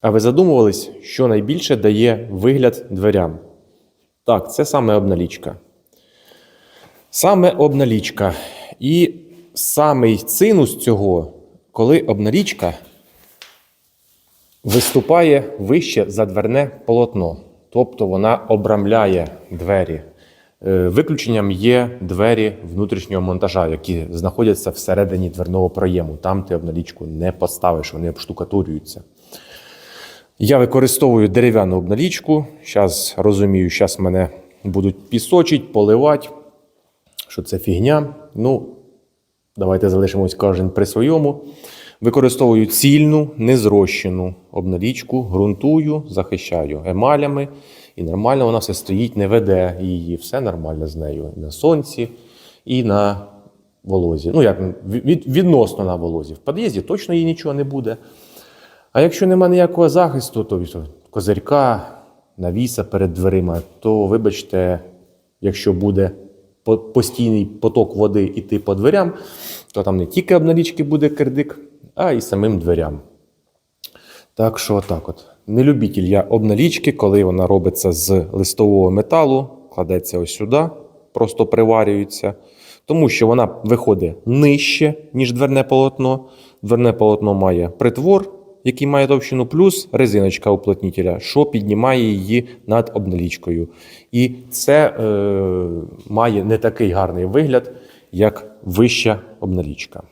А ви задумувались, що найбільше дає вигляд дверям? Так, це саме обналічка. Саме обналічка. І самий цинус цього, коли обналічка виступає вище за дверне полотно. Тобто вона обрамляє двері. Е, Виключенням є двері внутрішнього монтажа, які знаходяться всередині дверного проєму. Там ти обналічку не поставиш, вони обштукатурюються. Я використовую дерев'яну обналічку. Зараз розумію, зараз мене будуть пісочить, поливати, що це фігня. Ну, давайте залишимось кожен при своєму. Використовую цільну, незрощену обналічку, ґрунтую, захищаю емалями. І нормально вона все стоїть, не веде її. Все нормально з нею. І на сонці, і на волозі. Ну, як від, відносно на волозі. В під'їзді точно їй нічого не буде. А якщо нема ніякого захисту, то козирька, навіса перед дверима, то вибачте, якщо буде постійний поток води йти по дверям, то там не тільки обналічки буде кирдик, а й самим дверям. Так що так от. Не любитель я обналічки, коли вона робиться з листового металу, кладеться ось сюди, просто приварюється. Тому що вона виходить нижче, ніж дверне полотно. Дверне полотно має притвор, який має товщину, плюс резиночка уплотнітеля, що піднімає її над обналічкою. І це е, має не такий гарний вигляд, як вища обналічка.